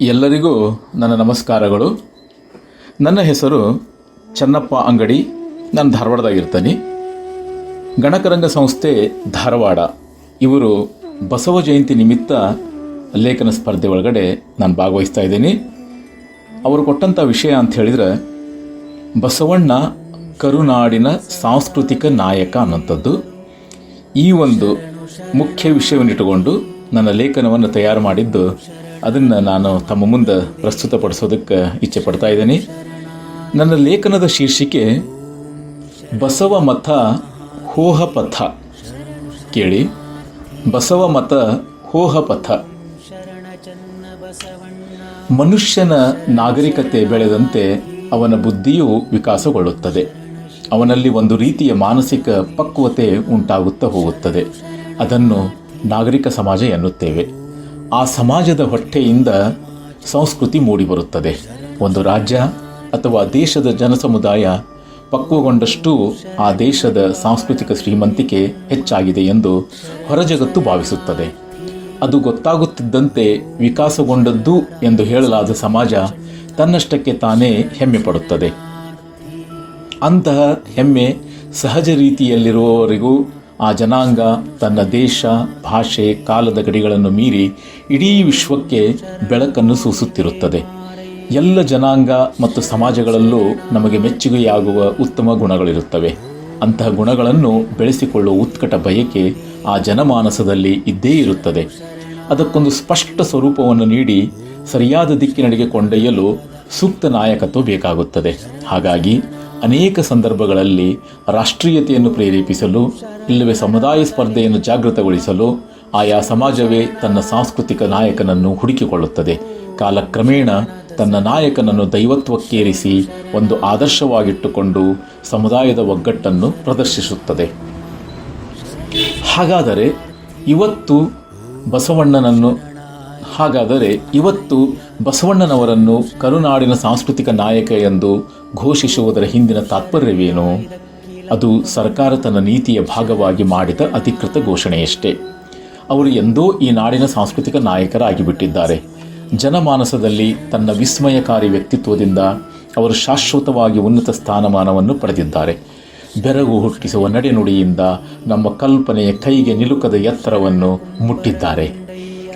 ಎಲ್ಲರಿಗೂ ನನ್ನ ನಮಸ್ಕಾರಗಳು. ನನ್ನ ಹೆಸರು ಚನ್ನಪ್ಪ ಅಂಗಡಿ. ನಾನು ಧಾರವಾಡದಾಗಿರ್ತೀನಿ. ಗಣಕರಂಗ ಸಂಸ್ಥೆ ಧಾರವಾಡ. ಇವರು ಬಸವ ಜಯಂತಿ ನಿಮಿತ್ತ ಲೇಖನ ಸ್ಪರ್ಧೆ ಒಳಗಡೆ ನಾನು ಭಾಗವಹಿಸ್ತಾ ಇದ್ದೀನಿ. ಅವರು ಕೊಟ್ಟಂಥ ವಿಷಯ ಅಂತ ಹೇಳಿದ್ರೆ, ಬಸವಣ್ಣ ಕರುನಾಡಿನ ಸಾಂಸ್ಕೃತಿಕ ನಾಯಕ ಅನ್ನೋಂಥದ್ದು ಈ ಒಂದು ಮುಖ್ಯ ವಿಷಯವನ್ನಿಟ್ಟುಕೊಂಡು ನನ್ನ ಲೇಖನವನ್ನು ತಯಾರು ಮಾಡಿದ್ದು ಅದನ್ನು ನಾನು ತಮ್ಮ ಮುಂದೆ ಪ್ರಸ್ತುತಪಡಿಸೋದಕ್ಕೆ ಇಚ್ಛೆ ಪಡ್ತಾ ಇದ್ದೀನಿ. ನನ್ನ ಲೇಖನದ ಶೀರ್ಷಿಕೆ, ಬಸವ ಮತ ಹೋಹ ಪಥ ಕೇಳಿ, ಬಸವ ಮತ ಹೋಹ ಪಥ ಮನುಷ್ಯನ ನಾಗರಿಕತೆ ಬೆಳೆದಂತೆ ಅವನ ಬುದ್ಧಿಯು ವಿಕಾಸಗೊಳ್ಳುತ್ತದೆ. ಅವನಲ್ಲಿ ಒಂದು ರೀತಿಯ ಮಾನಸಿಕ ಪಕ್ವತೆ ಉಂಟಾಗುತ್ತಾ ಹೋಗುತ್ತದೆ. ಅದನ್ನು ನಾಗರಿಕ ಸಮಾಜ ಎನ್ನುತ್ತೇವೆ. ಆ ಸಮಾಜದ ಹೊಟ್ಟೆಯಿಂದ ಸಂಸ್ಕೃತಿ ಮೂಡಿಬರುತ್ತದೆ ಒಂದು ರಾಜ್ಯ ಅಥವಾ ದೇಶದ ಜನಸಮುದಾಯ ಪಕ್ವಗೊಂಡಷ್ಟು ಆ ದೇಶದ ಸಾಂಸ್ಕೃತಿಕ ಶ್ರೀಮಂತಿಕೆ ಹೆಚ್ಚಾಗಿದೆ ಎಂದು ಹೊರಜಗತ್ತು ಭಾವಿಸುತ್ತದೆ. ಅದು ಗೊತ್ತಾಗುತ್ತಿದ್ದಂತೆ ವಿಕಾಸಗೊಂಡದ್ದು ಎಂದು ಹೇಳಲಾದ ಸಮಾಜ ತನ್ನಷ್ಟಕ್ಕೆ ತಾನೇ ಹೆಮ್ಮೆ ಪಡುತ್ತದೆ. ಅಂತಹ ಹೆಮ್ಮೆ ಸಹಜ ರೀತಿಯಲ್ಲಿರುವವರೆಗೂ ಆ ಜನಾಂಗ ತನ್ನ ದೇಶ, ಭಾಷೆ, ಕಾಲದ ಗಡಿಗಳನ್ನು ಮೀರಿ ಇಡೀ ವಿಶ್ವಕ್ಕೆ ಬೆಳಕನ್ನು ಸೂಸುತ್ತಿರುತ್ತದೆ. ಎಲ್ಲ ಜನಾಂಗ ಮತ್ತು ಸಮಾಜಗಳಲ್ಲೂ ನಮಗೆ ಮೆಚ್ಚುಗೆಯಾಗುವ ಉತ್ತಮ ಗುಣಗಳಿರುತ್ತವೆ. ಅಂತಹ ಗುಣಗಳನ್ನು ಬೆಳೆಸಿಕೊಳ್ಳುವ ಉತ್ಕಟ ಬಯಕೆ ಆ ಜನಮಾನಸದಲ್ಲಿ ಇದ್ದೇ ಇರುತ್ತದೆ. ಅದಕ್ಕೊಂದು ಸ್ಪಷ್ಟ ಸ್ವರೂಪವನ್ನು ನೀಡಿ ಸರಿಯಾದ ದಿಕ್ಕಿನಡೆಗೆ ಕೊಂಡೊಯ್ಯಲು ಸೂಕ್ತ ನಾಯಕತ್ವ ಬೇಕಾಗುತ್ತದೆ. ಹಾಗಾಗಿ ಅನೇಕ ಸಂದರ್ಭಗಳಲ್ಲಿ ರಾಷ್ಟ್ರೀಯತೆಯನ್ನು ಪ್ರೇರೇಪಿಸಲು, ಇಲ್ಲವೇ ಸಮುದಾಯ ಸ್ಪರ್ಧೆಯನ್ನು ಜಾಗೃತಗೊಳಿಸಲು ಆಯಾ ಸಮಾಜವೇ ತನ್ನ ಸಾಂಸ್ಕೃತಿಕ ನಾಯಕನನ್ನು ಹುಡುಕಿಕೊಳ್ಳುತ್ತದೆ. ಕಾಲಕ್ರಮೇಣ ತನ್ನ ನಾಯಕನನ್ನು ದೈವತ್ವಕ್ಕೇರಿಸಿ ಒಂದು ಆದರ್ಶವಾಗಿಟ್ಟುಕೊಂಡು ಸಮುದಾಯದ ಒಗ್ಗಟ್ಟನ್ನು ಪ್ರದರ್ಶಿಸುತ್ತದೆ. ಹಾಗಾದರೆ ಇವತ್ತು ಬಸವಣ್ಣನನ್ನು, ಹಾಗಾದರೆ ಇವತ್ತು ಬಸವಣ್ಣನವರನ್ನು ಕರುನಾಡಿನ ಸಾಂಸ್ಕೃತಿಕ ನಾಯಕ ಎಂದು ಘೋಷಿಸುವುದರ ಹಿಂದಿನ ತಾತ್ಪರ್ಯವೇನು? ಅದು ಸರ್ಕಾರ ತನ್ನ ನೀತಿಯ ಭಾಗವಾಗಿ ಮಾಡಿದ ಅಧಿಕೃತ ಘೋಷಣೆಯಷ್ಟೇ. ಅವರು ಎಂದೋ ಈ ನಾಡಿನ ಸಾಂಸ್ಕೃತಿಕ ನಾಯಕರಾಗಿಬಿಟ್ಟಿದ್ದಾರೆ. ಜನಮಾನಸದಲ್ಲಿ ತನ್ನ ವಿಸ್ಮಯಕಾರಿ ವ್ಯಕ್ತಿತ್ವದಿಂದ ಅವರು ಶಾಶ್ವತವಾಗಿ ಉನ್ನತ ಸ್ಥಾನಮಾನವನ್ನು ಪಡೆದಿದ್ದಾರೆ. ಬೆರಗು ಹುಟ್ಟಿಸುವ ನಡೆನುಡಿಯಿಂದ ನಮ್ಮ ಕಲ್ಪನೆಯ ಕೈಗೆ ನಿಲುಕದ ಎತ್ತರವನ್ನು ಮುಟ್ಟಿದ್ದಾರೆ.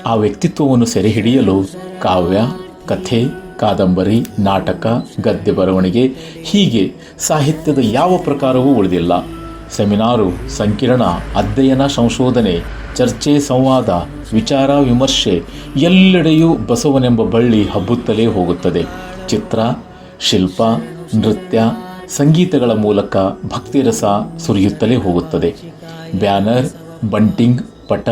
ಆ ವ್ಯಕ್ತಿತ್ವವನ್ನು ಸೆರೆಹಿಡಿಯಲು ಕಾವ್ಯ, ಕಥೆ ಕಾದಂಬರಿ, ನಾಟಕ, ಗದ್ಯ ಬರವಣಿಗೆ ಹೀಗೆ ಸಾಹಿತ್ಯದ ಯಾವ ಪ್ರಕಾರವೂ ಉಳಿದಿಲ್ಲ. ಸೆಮಿನಾರು, ಸಂಕಿರಣ, ಅಧ್ಯಯನ, ಸಂಶೋಧನೆ, ಚರ್ಚೆ, ಸಂವಾದ, ವಿಚಾರ, ವಿಮರ್ಶೆ ಎಲ್ಲೆಡೆಯೂ ಬಸವನೆಂಬ ಬಳ್ಳಿ ಹಬ್ಬುತ್ತಲೇ ಹೋಗುತ್ತದೆ. ಚಿತ್ರ, ಶಿಲ್ಪ, ನೃತ್ಯ, ಸಂಗೀತಗಳ ಮೂಲಕ ಭಕ್ತಿರಸ ಸುರಿಯುತ್ತಲೇ ಹೋಗುತ್ತದೆ. ಬ್ಯಾನರ್, ಬಂಟಿಂಗ್, ಪಟ,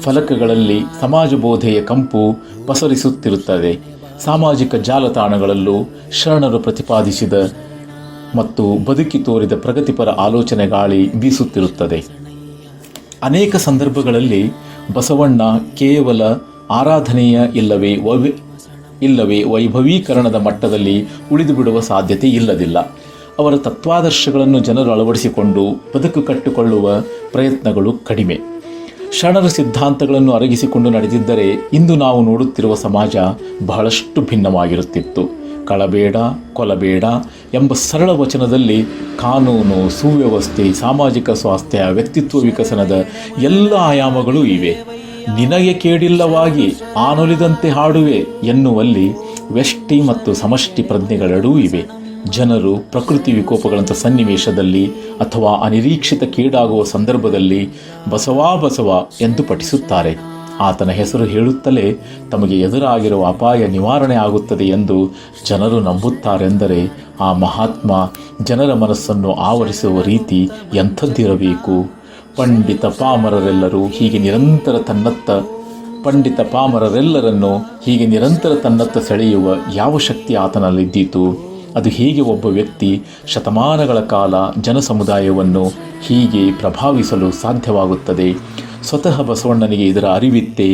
ಫಲಕಗಳಲ್ಲಿ ಸಮಾಜ ಬೋಧೆಯ ಕಂಪು ಪಸರಿಸುತ್ತಿರುತ್ತದೆ. ಸಾಮಾಜಿಕ ಜಾಲತಾಣಗಳಲ್ಲೂ ಶರಣರು ಪ್ರತಿಪಾದಿಸಿದ ಮತ್ತು ಬದುಕಿ ತೋರಿದ ಪ್ರಗತಿಪರ ಆಲೋಚನೆ ಗಾಳಿ ಬೀಸುತ್ತಿರುತ್ತದೆ. ಅನೇಕ ಸಂದರ್ಭಗಳಲ್ಲಿ ಬಸವಣ್ಣ ಕೇವಲ ಆರಾಧನೆಯ ಇಲ್ಲವೇ ವೈ ಇಲ್ಲವೇ ವೈಭವೀಕರಣದ ಮಟ್ಟದಲ್ಲಿ ಉಳಿದು ಬಿಡುವ ಸಾಧ್ಯತೆ ಇಲ್ಲದಿಲ್ಲ. ಅವರ ತತ್ವಾದರ್ಶಗಳನ್ನು ಜನರು ಅಳವಡಿಸಿಕೊಂಡು ಬದುಕು ಕಟ್ಟಿಕೊಳ್ಳುವ ಪ್ರಯತ್ನಗಳು ಕಡಿಮೆ. ಶರಣರ ಸಿದ್ಧಾಂತಗಳನ್ನು ಅರಗಿಸಿಕೊಂಡು ನಡೆದಿದ್ದರೆ ಇಂದು ನಾವು ನೋಡುತ್ತಿರುವ ಸಮಾಜ ಬಹಳಷ್ಟು ಭಿನ್ನವಾಗಿರುತ್ತಿತ್ತು. ಕಳಬೇಡ, ಕೊಲಬೇಡ ಎಂಬ ಸರಳ ವಚನದಲ್ಲಿ ಕಾನೂನು, ಸುವ್ಯವಸ್ಥೆ, ಸಾಮಾಜಿಕ ಸ್ವಾಸ್ಥ್ಯ, ವ್ಯಕ್ತಿತ್ವ ವಿಕಸನದ ಎಲ್ಲ ಆಯಾಮಗಳೂ ಇವೆ. ನಿನಗೆ ಕೇಡಿಲ್ಲವಾಗಿ ಆನೊಲಿದಂತೆ ಹಾಡುವೆ ಎನ್ನುವಲ್ಲಿ ವ್ಯಷ್ಟಿ ಮತ್ತು ಸಮಷ್ಟಿ ಪ್ರಜ್ಞೆಗಳೆರಡೂ ಇವೆ. ಜನರು ಪ್ರಕೃತಿ ವಿಕೋಪಗಳಂಥ ಸನ್ನಿವೇಶದಲ್ಲಿ ಅಥವಾ ಅನಿರೀಕ್ಷಿತ ಕೀಡಾಗುವ ಸಂದರ್ಭದಲ್ಲಿ ಬಸವಾ ಬಸವ ಎಂದು ಪಠಿಸುತ್ತಾರೆ. ಆತನ ಹೆಸರು ಹೇಳುತ್ತಲೇ ತಮಗೆ ಎದುರಾಗಿರುವ ಅಪಾಯ ನಿವಾರಣೆ ಆಗುತ್ತದೆ ಎಂದು ಜನರು ನಂಬುತ್ತಾರೆಂದರೆ ಆ ಮಹಾತ್ಮ ಜನರ ಮನಸ್ಸನ್ನು ಆವರಿಸುವ ರೀತಿ ಎಂಥದ್ದಿರಬೇಕು? ಪಂಡಿತ ಪಾಮರರೆಲ್ಲರೂ ಹೀಗೆ ನಿರಂತರ ತನ್ನತ್ತ, ಪಂಡಿತ ಪಾಮರರೆಲ್ಲರನ್ನು ಹೀಗೆ ನಿರಂತರ ತನ್ನತ್ತ ಸೆಳೆಯುವ ಯಾವ ಶಕ್ತಿ ಆತನಲ್ಲಿದ್ದೀತು? ಅದು ಹೇಗೆ ಒಬ್ಬ ವ್ಯಕ್ತಿ ಶತಮಾನಗಳ ಕಾಲ ಜನಸಮುದಾಯವನ್ನು ಹೀಗೆ ಪ್ರಭಾವಿಸಲು ಸಾಧ್ಯವಾಗುತ್ತದೆ. ಸ್ವತಃ ಬಸವಣ್ಣನಿಗೆ ಇದರ ಅರಿವಿತ್ತೆ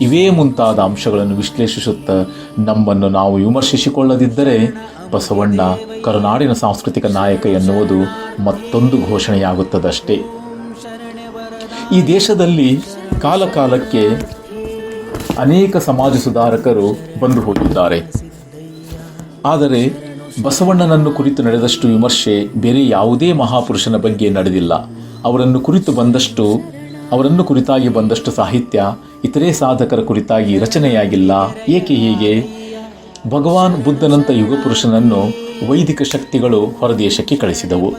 ಇವೇ ಮುಂತಾದ ಅಂಶಗಳನ್ನು ವಿಶ್ಲೇಷಿಸುತ್ತಾ ನಮ್ಮನ್ನು ನಾವು ವಿಮರ್ಶಿಸಿಕೊಳ್ಳದಿದ್ದರೆ ಬಸವಣ್ಣ ಕರುನಾಡಿನ ಸಾಂಸ್ಕೃತಿಕ ನಾಯಕ ಎನ್ನುವುದು ಮತ್ತೊಂದು ಘೋಷಣೆಯಾಗುತ್ತದಷ್ಟೇ. ಈ ದೇಶದಲ್ಲಿ ಕಾಲಕಾಲಕ್ಕೆ ಅನೇಕ ಸಮಾಜ ಸುಧಾರಕರು ಬಂದು ಹೋಗಿದ್ದಾರೆ. ಆದರೆ ಬಸವಣ್ಣನನ್ನು ಕುರಿತು ನಡೆದಷ್ಟು ವಿಮರ್ಶೆ ಬೇರೆ ಯಾವುದೇ ಮಹಾಪುರುಷನ ಬಗ್ಗೆ ನಡೆದಿಲ್ಲ. ಅವರನ್ನು ಕುರಿತು ಬಂದಷ್ಟು, ಅವರನ್ನು ಕುರಿತಾಗಿ ಬಂದಷ್ಟು ಸಾಹಿತ್ಯ ಇತರೆ ಸಾಧಕರ ಕುರಿತಾಗಿ ರಚನೆಯಾಗಿಲ್ಲ. ಏಕೆ ಹೀಗೆ? ಭಗವಾನ್ ಬುದ್ಧನಂಥ ಯುಗಪುರುಷನನ್ನು ವೈದಿಕ ಶಕ್ತಿಗಳು ಹೊರದೇಶಕ್ಕೆ ಕಳಿಸಿದವು.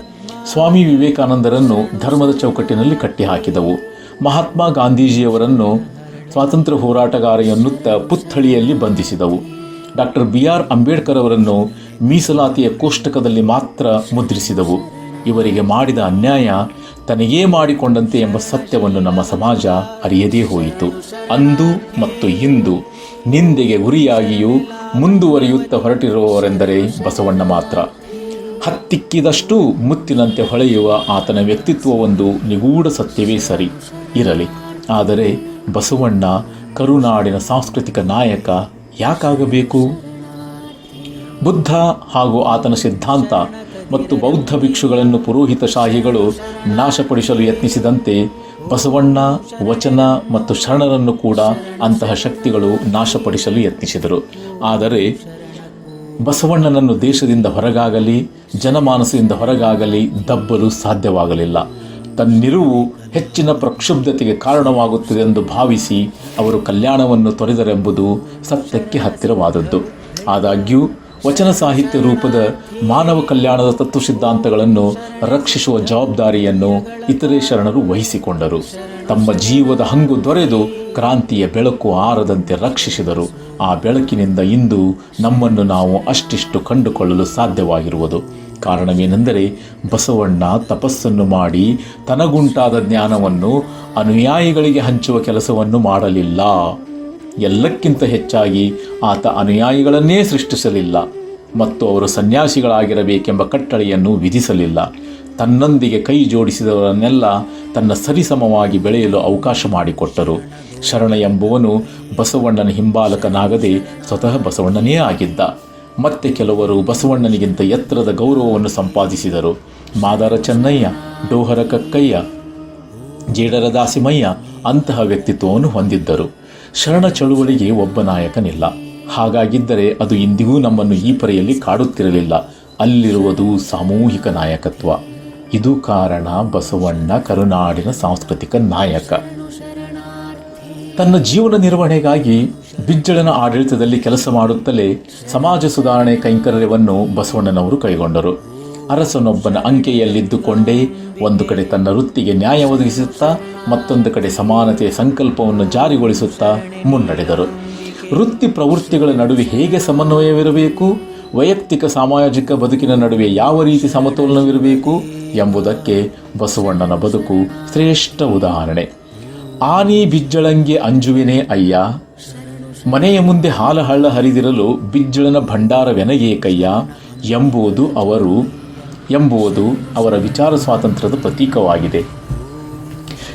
ಸ್ವಾಮಿ ವಿವೇಕಾನಂದರನ್ನು ಧರ್ಮದ ಚೌಕಟ್ಟಿನಲ್ಲಿ ಕಟ್ಟಿಹಾಕಿದವು. ಮಹಾತ್ಮ ಗಾಂಧೀಜಿಯವರನ್ನು ಸ್ವಾತಂತ್ರ್ಯ ಹೋರಾಟಗಾರ ಎನ್ನುತ್ತ ಪುತ್ಥಳಿಯಲ್ಲಿ ಬಂಧಿಸಿದವು. ಡಾಕ್ಟರ್ ಬಿ ಆರ್ ಅಂಬೇಡ್ಕರ್ ಅವರನ್ನು ಮೀಸಲಾತಿಯ ಕೋಷ್ಟಕದಲ್ಲಿ ಮಾತ್ರ ಮುದ್ರಿಸಿದವು. ಇವರಿಗೆ ಮಾಡಿದ ಅನ್ಯಾಯ ತನಗೇ ಮಾಡಿಕೊಂಡಂತೆ ಎಂಬ ಸತ್ಯವನ್ನು ನಮ್ಮ ಸಮಾಜ ಅರಿಯದೇ ಹೋಯಿತು. ಅಂದು ಮತ್ತು ಇಂದು ನಿಂದೆಗೆ ಗುರಿಯಾಗಿಯೂ ಮುಂದುವರಿಯುತ್ತಾ ಹೊರಟಿರುವವರೆಂದರೆ ಬಸವಣ್ಣ ಮಾತ್ರ. ಹತ್ತಿಕ್ಕಿದಷ್ಟು ಮುತ್ತಿನಂತೆ ಹೊಳೆಯುವ ಆತನ ವ್ಯಕ್ತಿತ್ವ ಒಂದು ನಿಗೂಢ ಸತ್ಯವೇ ಸರಿ. ಇರಲಿ. ಆದರೆ ಬಸವಣ್ಣ ಕರುನಾಡಿನ ಸಾಂಸ್ಕೃತಿಕ ನಾಯಕ ಯಾಕಾಗಬೇಕು? ಬುದ್ಧ ಹಾಗೂ ಆತನ ಸಿದ್ಧಾಂತ ಮತ್ತು ಬೌದ್ಧ ಭಿಕ್ಷುಗಳನ್ನು ಪುರೋಹಿತಶಾಹಿಗಳು ನಾಶಪಡಿಸಲು ಯತ್ನಿಸಿದಂತೆ ಬಸವಣ್ಣ, ವಚನ ಮತ್ತು ಶರಣರನ್ನು ಕೂಡ ಅಂತಹ ಶಕ್ತಿಗಳು ನಾಶಪಡಿಸಲು ಯತ್ನಿಸಿದರು. ಆದರೆ ಬಸವಣ್ಣನನ್ನು ದೇಶದಿಂದ ಹೊರಗಾಗಲಿ, ಜನಮಾನಸದಿಂದ ಹೊರಗಾಗಲಿ ದಬ್ಬಲು ಸಾಧ್ಯವಾಗಲಿಲ್ಲ. ತನ್ನಿರುವು ಹೆಚ್ಚಿನ ಪ್ರಕ್ಷುಬ್ಧತೆಗೆ ಕಾರಣವಾಗುತ್ತದೆ ಎಂದು ಭಾವಿಸಿ ಅವರು ಕಲ್ಯಾಣವನ್ನು ತೊರೆದರೆಂಬುದು ಸತ್ಯಕ್ಕೆ ಹತ್ತಿರವಾದದ್ದು. ಆದಾಗ್ಯೂ, ವಚನ ಸಾಹಿತ್ಯ ರೂಪದ ಮಾನವ ಕಲ್ಯಾಣದ ತತ್ವ ಸಿದ್ಧಾಂತಗಳನ್ನು ರಕ್ಷಿಸುವ ಜವಾಬ್ದಾರಿಯನ್ನು ಇತರೆ ಶರಣರು ವಹಿಸಿಕೊಂಡರು. ತಮ್ಮ ಜೀವದ ಹಂಗು ದೊರೆದು ಕ್ರಾಂತಿಯ ಬೆಳಕು ಆರದಂತೆ ರಕ್ಷಿಸಿದರು. ಆ ಬೆಳಕಿನಿಂದ ಇಂದು ನಮ್ಮನ್ನು ನಾವು ಅಷ್ಟಿಷ್ಟು ಕಂಡುಕೊಳ್ಳಲು ಸಾಧ್ಯವಾಗಿರುವುದು. ಕಾರಣವೇನೆಂದರೆ ಬಸವಣ್ಣ ತಪಸ್ಸನ್ನು ಮಾಡಿ ತನಗುಂಟಾದ ಜ್ಞಾನವನ್ನು ಅನುಯಾಯಿಗಳಿಗೆ ಹಂಚುವ ಕೆಲಸವನ್ನು ಮಾಡಲಿಲ್ಲ. ಎಲ್ಲಕ್ಕಿಂತ ಹೆಚ್ಚಾಗಿ ಆತ ಅನುಯಾಯಿಗಳನ್ನೇ ಸೃಷ್ಟಿಸಲಿಲ್ಲ ಮತ್ತು ಅವರು ಸನ್ಯಾಸಿಗಳಾಗಿರಬೇಕೆಂಬ ಕಟ್ಟಳೆಯನ್ನು ವಿಧಿಸಲಿಲ್ಲ. ತನ್ನೊಂದಿಗೆ ಕೈ ಜೋಡಿಸಿದವರನ್ನೆಲ್ಲ ತನ್ನ ಸರಿಸಮವಾಗಿ ಬೆಳೆಯಲು ಅವಕಾಶ ಮಾಡಿಕೊಟ್ಟರು. ಶರಣ ಎಂಬುವನು ಬಸವಣ್ಣನ ಹಿಂಬಾಲಕನಾಗದೆ ಸ್ವತಃ ಬಸವಣ್ಣನೇ ಆಗಿದ್ದ. ಮತ್ತೆ ಕೆಲವರು ಬಸವಣ್ಣನಿಗಿಂತ ಎತ್ತರದ ಗೌರವವನ್ನು ಸಂಪಾದಿಸಿದರು. ಮಾದಾರ ಚೆನ್ನಯ್ಯ, ಡೋಹರ ಕಕ್ಕಯ್ಯ, ಜೇಡರ ದಾಸಿಮಯ್ಯ ಅಂತಹ ವ್ಯಕ್ತಿತ್ವವನ್ನು ಹೊಂದಿದ್ದರು. ಶರಣ ಚಳುವಳಿಗೆ ಒಬ್ಬ ನಾಯಕನಿಲ್ಲ. ಹಾಗಾಗಿದ್ದರೆ ಅದು ಇಂದಿಗೂ ನಮ್ಮನ್ನು ಈ ಪರೆಯಲ್ಲಿ ಕಾಡುತ್ತಿರಲಿಲ್ಲ. ಅಲ್ಲಿರುವುದು ಸಾಮೂಹಿಕ ನಾಯಕತ್ವ. ಇದು ಕಾರಣ ಬಸವಣ್ಣ ಕರುನಾಡಿನ ಸಾಂಸ್ಕೃತಿಕ ನಾಯಕ. ತನ್ನ ಜೀವನ ನಿರ್ವಹಣೆಗಾಗಿ ಬಿಜ್ಜಳನ ಆಡಳಿತದಲ್ಲಿ ಕೆಲಸ ಮಾಡುತ್ತಲೇ ಸಮಾಜ ಸುಧಾರಣೆ ಕೈಂಕರ್ಯವನ್ನು ಬಸವಣ್ಣನವರು ಕೈಗೊಂಡರು. ಅರಸನೊಬ್ಬನ ಅಂಕೆಯಲ್ಲಿದ್ದುಕೊಂಡೇ ಒಂದು ಕಡೆ ತನ್ನ ವೃತ್ತಿಗೆ ನ್ಯಾಯ ಒದಗಿಸುತ್ತಾ, ಮತ್ತೊಂದು ಕಡೆ ಸಮಾನತೆಯ ಸಂಕಲ್ಪವನ್ನು ಜಾರಿಗೊಳಿಸುತ್ತಾ ಮುನ್ನಡೆದರು. ವೃತ್ತಿ ಪ್ರವೃತ್ತಿಗಳ ನಡುವೆ ಹೇಗೆ ಸಮನ್ವಯವಿರಬೇಕು, ವೈಯಕ್ತಿಕ ಸಾಮಾಜಿಕ ಬದುಕಿನ ನಡುವೆ ಯಾವ ರೀತಿ ಸಮತೋಲನವಿರಬೇಕು ಎಂಬುದಕ್ಕೆ ಬಸವಣ್ಣನ ಬದುಕು ಶ್ರೇಷ್ಠ ಉದಾಹರಣೆ. ಆನಿ ಬಿಜ್ಜಳಂಗೆ ಅಂಜುವಿನೇ ಅಯ್ಯ. ಮನೆಯ ಮುಂದೆ ಹಾಲಹಳ್ಳ ಹರಿದಿರಲು ಬಿಜ್ಜಳನ ಭಂಡಾರವೆನಗೇಕಯ್ಯ ಎಂಬುದು ಅವರು, ಎಂಬುವುದು ಅವರ ವಿಚಾರ ಸ್ವಾತಂತ್ರ್ಯದ ಪ್ರತೀಕವಾಗಿದೆ.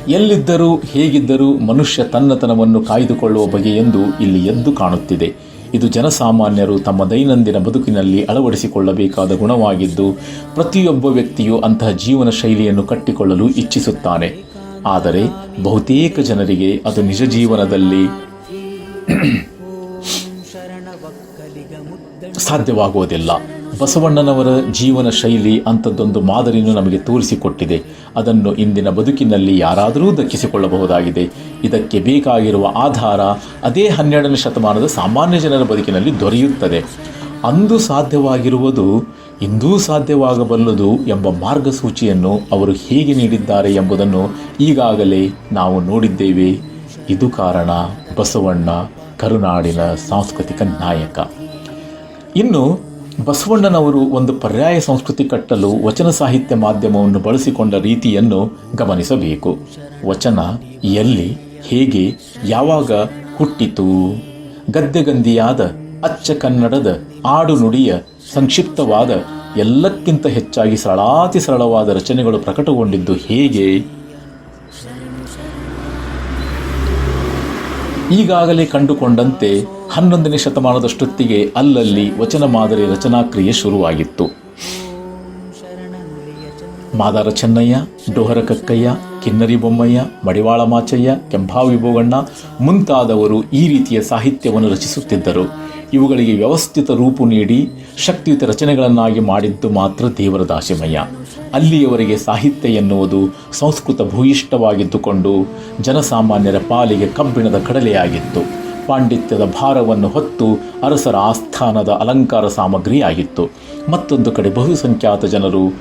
ಎಲ್ಲಿದ್ದರೂ, ಹೇಗಿದ್ದರೂ ಮನುಷ್ಯ ತನ್ನತನವನ್ನು ಕಾಯ್ದುಕೊಳ್ಳುವ ಬಗೆಯೆಂದು ಇಲ್ಲಿ ಎದ್ದು ಕಾಣುತ್ತಿದೆ. ಇದು ಜನಸಾಮಾನ್ಯರು ತಮ್ಮ ದೈನಂದಿನ ಬದುಕಿನಲ್ಲಿ ಅಳವಡಿಸಿಕೊಳ್ಳಬೇಕಾದ ಗುಣವಾಗಿದ್ದು, ಪ್ರತಿಯೊಬ್ಬ ವ್ಯಕ್ತಿಯು ಅಂತಹ ಜೀವನ ಶೈಲಿಯನ್ನು ಕಟ್ಟಿಕೊಳ್ಳಲು ಇಚ್ಛಿಸುತ್ತಾನೆ. ಆದರೆ ಬಹುತೇಕ ಜನರಿಗೆ ಅದು ನಿಜ ಜೀವನದಲ್ಲಿ ಸಾಧ್ಯವಾಗುವುದಿಲ್ಲ. ಬಸವಣ್ಣನವರ ಜೀವನ ಶೈಲಿ ಅಂಥದ್ದೊಂದು ಮಾದರಿಯನ್ನು ನಮಗೆ ತೋರಿಸಿಕೊಟ್ಟಿದೆ. ಅದನ್ನು ಇಂದಿನ ಬದುಕಿನಲ್ಲಿ ಯಾರಾದರೂ ದಕ್ಕಿಸಿಕೊಳ್ಳಬಹುದಾಗಿದೆ. ಇದಕ್ಕೆ ಬೇಕಾಗಿರುವ ಆಧಾರ ಅದೇ ಹನ್ನೆರಡನೇ ಶತಮಾನದ ಸಾಮಾನ್ಯ ಜನರ ಬದುಕಿನಲ್ಲಿ ದೊರೆಯುತ್ತದೆ. ಅಂದು ಸಾಧ್ಯವಾಗಿರುವುದು ಇಂದೂ ಸಾಧ್ಯವಾಗಬಲ್ಲದು ಎಂಬ ಮಾರ್ಗಸೂಚಿಯನ್ನು ಅವರು ಹೇಗೆ ನೀಡಿದ್ದಾರೆ ಎಂಬುದನ್ನು ಈಗಾಗಲೇ ನಾವು ನೋಡಿದ್ದೇವೆ. ಇದು ಕಾರಣ ಬಸವಣ್ಣ ಕರುನಾಡಿನ ಸಾಂಸ್ಕೃತಿಕ ನಾಯಕ. ಇನ್ನು ಬಸವಣ್ಣನವರು ಒಂದು ಪರ್ಯಾಯ ಸಂಸ್ಕೃತಿ ಕಟ್ಟಲು ವಚನ ಸಾಹಿತ್ಯ ಮಾಧ್ಯಮವನ್ನು ಬಳಸಿಕೊಂಡ ರೀತಿಯನ್ನು ಗಮನಿಸಬೇಕು. ವಚನ ಎಲ್ಲಿ, ಹೇಗೆ, ಯಾವಾಗ ಹುಟ್ಟಿತು? ಗದ್ದೆಗಂದಿಯಾದ ಅಚ್ಚ ಕನ್ನಡದ ಆಡು ನುಡಿಯ ಸಂಕ್ಷಿಪ್ತವಾದ ಎಲ್ಲಕ್ಕಿಂತ ಹೆಚ್ಚಾಗಿ ಸರಳಾತಿ ಸರಳವಾದ ರಚನೆಗಳು ಪ್ರಕಟಗೊಂಡಿದ್ದು ಹೇಗೆ? ಈಗಾಗಲೇ ಕಂಡುಕೊಂಡಂತೆ ಹನ್ನೊಂದನೇ ಶತಮಾನದಷ್ಟೊತ್ತಿಗೆ ಅಲ್ಲಲ್ಲಿ ವಚನ ಮಾದರಿ ರಚನಾ ಕ್ರಿಯೆ ಶುರುವಾಗಿತ್ತು. ಮಾದಾರ ಚೆನ್ನಯ್ಯ, ಡೋಹರ ಕಕ್ಕಯ್ಯ, ಕಿನ್ನರಿ ಬೊಮ್ಮಯ್ಯ, ಮಡಿವಾಳ ಮಾಚಯ್ಯ, ಕೆಂಭಾವಿ ಬೋಗಣ್ಣ ಮುಂತಾದವರು ಈ ರೀತಿಯ ಸಾಹಿತ್ಯವನ್ನು ರಚಿಸುತ್ತಿದ್ದರು. ಇವುಗಳಿಗೆ ವ್ಯವಸ್ಥಿತ ರೂಪು ನೀಡಿ ಶಕ್ತಿಯುತ ರಚನೆಗಳನ್ನಾಗಿ ಮಾಡಿದ್ದು ಮಾತ್ರ ದೇವರ ದಾಸಿಮಯ್ಯ. ಅಲ್ಲಿಯವರೆಗೆ ಸಾಹಿತ್ಯ ಎನ್ನುವುದು ಸಂಸ್ಕೃತ ಭೂಯಿಷ್ಠವಾಗಿದ್ದುಕೊಂಡು ಜನಸಾಮಾನ್ಯರ ಪಾಲಿಗೆ ಕಬ್ಬಿಣದ ಕಡಲೆಯಾಗಿತ್ತು. ಪಾಂಡಿತ್ಯದ ಭಾರವನ್ನು ಹೊತ್ತು ಅರಸರ ಆಸ್ಥಾನದ ಅಲಂಕಾರ ಸಾಮಗ್ರಿಯಾಗಿತ್ತು. ಮತ್ತೊಂದು ಕಡೆ ಬಹುಸಂಖ್ಯಾತ ಜನರು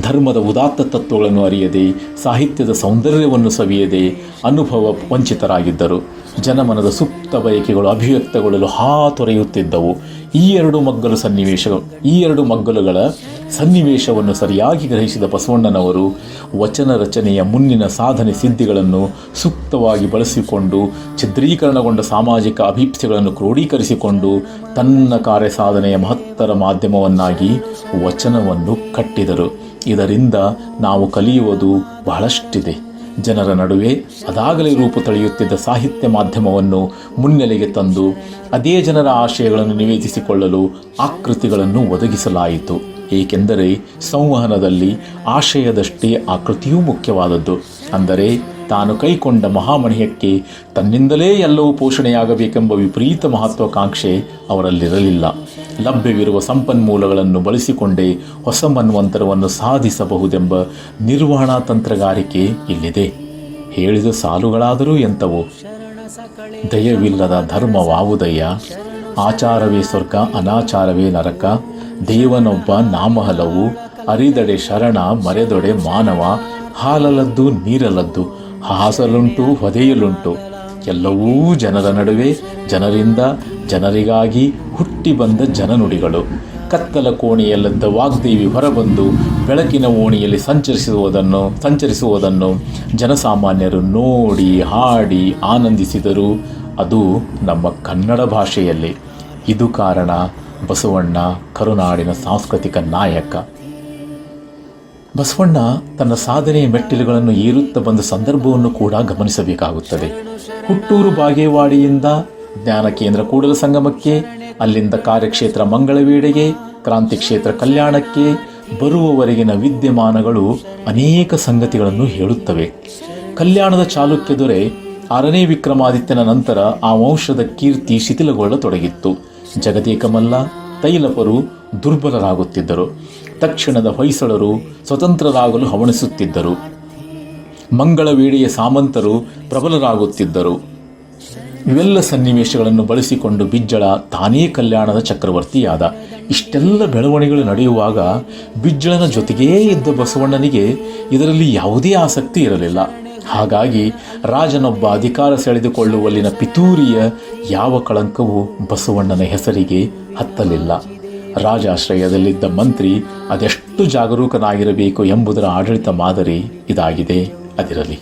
ಧರ್ಮದ ಉದಾತ್ತ ತತ್ವಗಳನ್ನು ಅರಿಯದೆ, ಸಾಹಿತ್ಯದ ಸೌಂದರ್ಯವನ್ನು ಸವಿಯದೆ, ಅನುಭವ ವಂಚಿತರಾಗಿದ್ದರು. ಜನಮನದ ಸುಪ್ತ ಬಯಕೆಗಳು, ಅಭಿವ್ಯಕ್ತಗೊಳ್ಳಲು ಹಾತೊರೆಯುತ್ತಿದ್ದವು ಈ ಎರಡು ಮಗ್ಗಲು ಸನ್ನಿವೇಶಗಳು ಈ ಎರಡು ಮಗ್ಗಲುಗಳ ಸನ್ನಿವೇಶವನ್ನು ಸರಿಯಾಗಿ ಗ್ರಹಿಸಿದ ಬಸವಣ್ಣನವರು ವಚನ ರಚನೆಯ ಮುನ್ನಿನ ಸಾಧನೆ ಸಿದ್ಧಿಗಳನ್ನು ಸೂಕ್ತವಾಗಿ ಬಳಸಿಕೊಂಡು ಛಿದ್ರೀಕರಣಗೊಂಡ ಸಾಮಾಜಿಕ ಅಭಿಪ್ಸೆಗಳನ್ನು ಕ್ರೋಢೀಕರಿಸಿಕೊಂಡು, ತನ್ನ ಕಾರ್ಯ ಸಾಧನೆಯ ಮಹತ್ತರ ಮಾಧ್ಯಮವನ್ನಾಗಿ ವಚನವನ್ನು ಕಟ್ಟಿದರು. ಇದರಿಂದ ನಾವು ಕಲಿಯುವುದು ಬಹಳಷ್ಟಿದೆ. ಜನರ ನಡುವೆ ಅದಾಗಲೇ ರೂಪು ತಳೆಯುತ್ತಿದ್ದ ಸಾಹಿತ್ಯ ಮಾಧ್ಯಮವನ್ನು ಮುನ್ನೆಲೆಗೆ ತಂದು ಅದೇ ಜನರ ಆಶಯಗಳನ್ನು ನಿವೇದಿಸಿಕೊಳ್ಳಲು ಆಕೃತಿಗಳನ್ನು ಒದಗಿಸಲಾಯಿತು. ಏಕೆಂದರೆ ಸಂವಹನದಲ್ಲಿ ಆಶಯದಷ್ಟೇ ಆಕೃತಿಯೂ ಮುಖ್ಯವಾದದ್ದು. ಅಂದರೆ ತಾನು ಕೈಕೊಂಡ ಮಹಾಮಣಿಯಕ್ಕೆ ತನ್ನಿಂದಲೇ ಎಲ್ಲವೂ ಪೋಷಣೆಯಾಗಬೇಕೆಂಬ ವಿಪರೀತ ಮಹತ್ವಾಕಾಂಕ್ಷೆ ಅವರಲ್ಲಿರಲಿಲ್ಲ. ಲಭ್ಯವಿರುವ ಸಂಪನ್ಮೂಲಗಳನ್ನು ಬಳಸಿಕೊಂಡೇ ಹೊಸ ಮನ್ವಂತರವನ್ನು ಸಾಧಿಸಬಹುದೆಂಬ ನಿರ್ವಹಣಾ ತಂತ್ರಗಾರಿಕೆ ಇಲ್ಲಿದೆ. ಹೇಳಿದ ಸಾಲುಗಳಾದರೂ ಎಂಥವು ದಯವಿಲ್ಲದ ಧರ್ಮವಾವುದಯ್ಯ. ಆಚಾರವೇ ಸ್ವರ್ಗ, ಅನಾಚಾರವೇ ನರಕ. ದೇವನೊಬ್ಬ ನಾಮಹಲವು. ಅರಿದಡೆ ಶರಣ, ಮರೆದೊಡೆ ಮಾನವ. ಹಾಲಲದ್ದು, ನೀರಲದ್ದು. ಹಾಸಲುಂಟು, ಹೊದೆಯಲುಂಟು. ಎಲ್ಲವೂ ಜನರ ನಡುವೆ, ಜನರಿಂದ ಜನರಿಗಾಗಿ ಹುಟ್ಟಿ ಬಂದ ಜನನುಡಿಗಳು. ಕತ್ತಲ ಕೋಣೆಯಲ್ಲದ್ದ ವಾಗ್ದೇವಿ ಹೊರಬಂದು ಬೆಳಕಿನ ಓಣಿಯಲ್ಲಿ ಸಂಚರಿಸುವುದನ್ನು ಸಂಚರಿಸುವುದನ್ನು ಜನಸಾಮಾನ್ಯರು ನೋಡಿ, ಹಾಡಿ, ಆನಂದಿಸಿದರು. ಅದು ನಮ್ಮ ಕನ್ನಡ ಭಾಷೆಯಲ್ಲಿ. ಇದು ಕಾರಣ ಬಸವಣ್ಣ ಕರುನಾಡಿನ ಸಾಂಸ್ಕೃತಿಕ ನಾಯಕ. ಬಸವಣ್ಣ ತನ್ನ ಸಾಧನೆಯ ಮೆಟ್ಟಿಲುಗಳನ್ನು ಏರುತ್ತಾ ಬಂದ ಸಂದರ್ಭವನ್ನು ಕೂಡ ಗಮನಿಸಬೇಕಾಗುತ್ತದೆ. ಹುಟ್ಟೂರು ಬಾಗೇವಾಡಿಯಿಂದ ಜ್ಞಾನ ಕೇಂದ್ರ ಕೂಡಲ ಸಂಗಮಕ್ಕೆ, ಅಲ್ಲಿಂದ ಕಾರ್ಯಕ್ಷೇತ್ರ ಮಂಗಳವೀಡೆಗೆ ಕ್ರಾಂತಿ ಕ್ಷೇತ್ರ ಕಲ್ಯಾಣಕ್ಕೆ ಬರುವವರೆಗಿನ ವಿದ್ಯಮಾನಗಳು ಅನೇಕ ಸಂಗತಿಗಳನ್ನು ಹೇಳುತ್ತವೆ. ಕಲ್ಯಾಣದ ಚಾಲುಕ್ಯ ದೊರೆ ಆರನೇ ವಿಕ್ರಮಾದಿತ್ಯನ ನಂತರ ಆ ವಂಶದ ಕೀರ್ತಿ ಶಿಥಿಲಗೊಳ್ಳತೊಡಗಿತ್ತು. ಜಗದೇಕಮಲ್ಲ ತೈಲಪರು ದುರ್ಬಲರಾಗುತ್ತಿದ್ದರು. ತಕ್ಷಣದ ಹೊಯ್ಸಳರು ಸ್ವತಂತ್ರರಾಗಲು ಹವಣಿಸುತ್ತಿದ್ದರು. ಮಂಗಳವೇಳೆಯ ಸಾಮಂತರು ಪ್ರಬಲರಾಗುತ್ತಿದ್ದರು. ಇವೆಲ್ಲ ಸನ್ನಿವೇಶಗಳನ್ನು ಬಳಸಿಕೊಂಡು ಬಿಜ್ಜಳ ತಾನೇ ಕಲ್ಯಾಣದ ಚಕ್ರವರ್ತಿಯಾದ. ಇಷ್ಟೆಲ್ಲ ಬೆಳವಣಿಗೆಗಳು ನಡೆಯುವಾಗ ಬಿಜ್ಜಳನ ಜೊತೆಗೇ ಇದ್ದ ಬಸವಣ್ಣನಿಗೆ ಇದರಲ್ಲಿ ಯಾವುದೇ ಆಸಕ್ತಿ ಇರಲಿಲ್ಲ. ಹಾಗಾಗಿ ರಾಜನೊಬ್ಬ ಅಧಿಕಾರ ಸೆಳೆದುಕೊಳ್ಳುವಲ್ಲಿನ ಪಿತೂರಿಯ ಯಾವ ಕಳಂಕವೂ ಬಸವಣ್ಣನ ಹೆಸರಿಗೆ ಹತ್ತಲಿಲ್ಲ. ರಾಜಾಶ್ರಯದಲ್ಲಿದ್ದ ಮಂತ್ರಿ ಅದೆಷ್ಟು ಜಾಗರೂಕನಾಗಿರಬೇಕು ಎಂಬುದರ ಆಡಳಿತ ಮಾದರಿ ಇದಾಗಿದೆ. ಅದಿರಲಿ.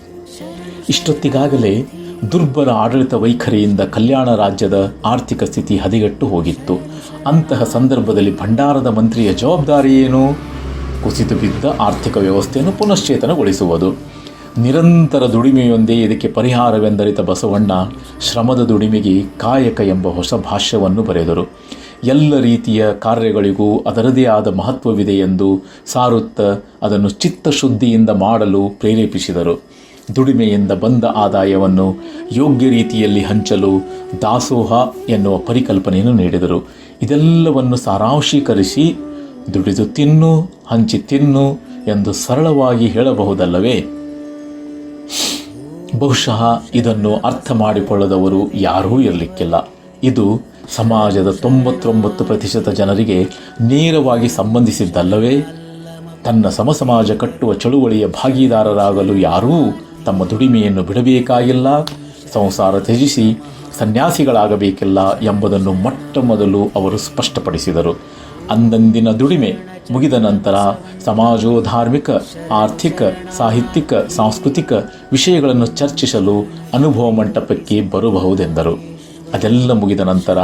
ಇಷ್ಟೊತ್ತಿಗಾಗಲೇ ದುರ್ಬಲ ಆಡಳಿತ ವೈಖರಿಯಿಂದ ಕಲ್ಯಾಣ ರಾಜ್ಯದ ಆರ್ಥಿಕ ಸ್ಥಿತಿ ಹದಿಗೆಟ್ಟು ಹೋಗಿತ್ತು. ಅಂತಹ ಸಂದರ್ಭದಲ್ಲಿ ಭಂಡಾರದ ಮಂತ್ರಿಯ ಜವಾಬ್ದಾರಿ ಏನು? ಬಿದ್ದ ಆರ್ಥಿಕ ವ್ಯವಸ್ಥೆಯನ್ನು ಪುನಶ್ಚೇತನಗೊಳಿಸುವುದು. ನಿರಂತರ ದುಡಿಮೆಯೊಂದೇ ಇದಕ್ಕೆ ಪರಿಹಾರವೆಂದರಿತ ಬಸವಣ್ಣ ಶ್ರಮದ ದುಡಿಮೆಗೆ ಕಾಯಕ ಎಂಬ ಹೊಸ ಭಾಷ್ಯವನ್ನು ಬರೆದರು. ಎಲ್ಲ ರೀತಿಯ ಕಾರ್ಯಗಳಿಗೂ ಅದರದೇ ಆದ ಮಹತ್ವವಿದೆ ಎಂದು ಸಾರುತ್ತ ಅದನ್ನು ಚಿತ್ತಶುದ್ಧಿಯಿಂದ ಮಾಡಲು ಪ್ರೇರೇಪಿಸಿದರು. ದುಡಿಮೆಯಿಂದ ಬಂದ ಆದಾಯವನ್ನು ಯೋಗ್ಯ ರೀತಿಯಲ್ಲಿ ಹಂಚಲು ದಾಸೋಹ ಎನ್ನುವ ಪರಿಕಲ್ಪನೆಯನ್ನು ನೀಡಿದರು. ಇದೆಲ್ಲವನ್ನು ಸಾರಾಂಶೀಕರಿಸಿ, ದುಡಿದು ತಿನ್ನು, ಹಂಚಿ ತಿನ್ನು ಎಂದು ಸರಳವಾಗಿ ಹೇಳಬಹುದಲ್ಲವೇ? ಬಹುಶಃ ಇದನ್ನು ಅರ್ಥ ಮಾಡಿಕೊಳ್ಳದವರು ಯಾರೂ ಇರಲಿಕ್ಕಿಲ್ಲ. ಇದು ಸಮಾಜದ ತೊಂಬತ್ತೊಂಬತ್ತು ಪ್ರತಿಶತ ಜನರಿಗೆ ನೇರವಾಗಿ ಸಂಬಂಧಿಸಿದ್ದಲ್ಲವೇ? ತನ್ನ ಸಮಸಮಾಜ ಕಟ್ಟುವ ಚಳುವಳಿಯ ಭಾಗೀದಾರರಾಗಲು ಯಾರೂ ತಮ್ಮ ದುಡಿಮೆಯನ್ನು ಬಿಡಬೇಕಾಗಿಲ್ಲ. ಸಂಸಾರ ತ್ಯಜಿಸಿ ಸನ್ಯಾಸಿಗಳಾಗಬೇಕಿಲ್ಲ ಎಂಬುದನ್ನು ಮೊಟ್ಟ ಮೊದಲು ಅವರು ಸ್ಪಷ್ಟಪಡಿಸಿದರು. ಅಂದಂದಿನ ದುಡಿಮೆ ಮುಗಿದ ನಂತರ ಸಮಾಜೋಧಾರ್ಮಿಕ, ಆರ್ಥಿಕ, ಸಾಹಿತ್ಯಿಕ, ಸಾಂಸ್ಕೃತಿಕ ವಿಷಯಗಳನ್ನು ಚರ್ಚಿಸಲು ಅನುಭವ ಮಂಟಪಕ್ಕೆ ಬರಬಹುದೆಂದರು. ಅದೆಲ್ಲ ಮುಗಿದ ನಂತರ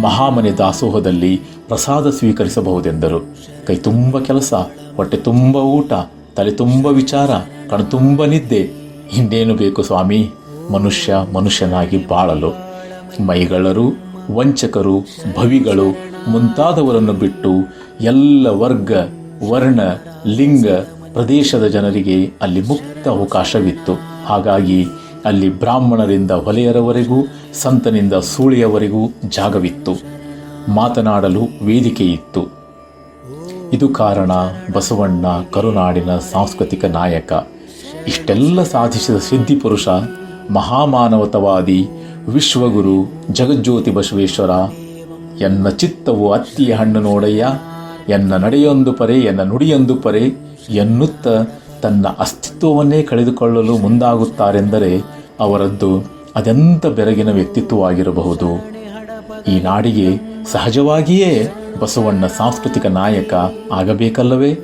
ಮಹಾಮನೆ ದಾಸೋಹದಲ್ಲಿ ಪ್ರಸಾದ ಸ್ವೀಕರಿಸಬಹುದೆಂದರು. ಕೈ ತುಂಬ ಕೆಲಸ, ಹೊಟ್ಟೆ ತುಂಬ ಊಟ, ತಲೆ ತುಂಬ ವಿಚಾರ ಕಣ್ತುಂಬ ನಿದ್ದೆ. ಇನ್ನೇನು ಬೇಕು ಸ್ವಾಮಿ? ಮನುಷ್ಯ ಮನುಷ್ಯನಾಗಿ ಬಾಳಲು. ಮೈಗಳರು, ವಂಚಕರು, ಭವಿಗಳು ಮುಂತಾದವರನ್ನು ಬಿಟ್ಟು ಎಲ್ಲ ವರ್ಗ, ವರ್ಣ, ಲಿಂಗ ಪ್ರದೇಶದ ಜನರಿಗೆ ಅಲ್ಲಿ ಮುಕ್ತ ಅವಕಾಶವಿತ್ತು. ಹಾಗಾಗಿ ಅಲ್ಲಿ ಬ್ರಾಹ್ಮಣರಿಂದ ಹೊಲೆಯರವರೆಗೂ, ಸಂತನಿಂದ ಸೂಳಿಯವರೆಗೂ ಜಾಗವಿತ್ತು. ಮಾತನಾಡಲು ವೇದಿಕೆ ಇತ್ತು ಇದು ಕಾರಣ ಬಸವಣ್ಣ ಕರುನಾಡಿನ ಸಾಂಸ್ಕೃತಿಕ ನಾಯಕ. ಇಷ್ಟೆಲ್ಲ ಸಾಧಿಸಿದ ಸಿದ್ಧಿಪುರುಷ, ಮಹಾಮಾನವತವಾದಿ, ವಿಶ್ವಗುರು ಜಗಜ್ಯೋತಿ ಬಸವೇಶ್ವರ, ಎನ್ನ ಚಿತ್ತವು ಅತ್ತಿಯ ಹಣ್ಣು ನೋಡಯ್ಯ, ಎನ್ನ ನಡೆಯೊಂದು ಪರೆ, ಎನ್ನ ನುಡಿಯೊಂದು ಪರೆ ಎನ್ನುತ್ತ ತನ್ನ ಅಸ್ತಿತ್ವವನ್ನೇ ಕಳೆದುಕೊಳ್ಳಲು ಮುಂದಾಗುತ್ತಾರೆಂದರೆ ಅವರದ್ದು ಅದೆಂಥ ಬೆರಗಿನ ವ್ಯಕ್ತಿತ್ವವಾಗಿರಬಹುದು? ಈ ನಾಡಿಗೆ ಸಹಜವಾಗಿಯೇ ಬಸವಣ್ಣ ಸಾಂಸ್ಕೃತಿಕ ನಾಯಕ ಆಗಬೇಕಲ್ಲವೇ?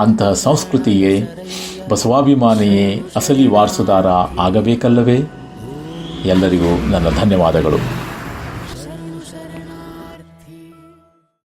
ಅಂತಹ ಸಂಸ್ಕೃತಿಯೇ, ಬಸವಾಭಿಮಾನಿಯೇ ಅಸಲಿ ವಾರಸುದಾರ ಆಗಬೇಕಲ್ಲವೇ? ಎಲ್ಲರಿಗೂ ನನ್ನ ಧನ್ಯವಾದಗಳು.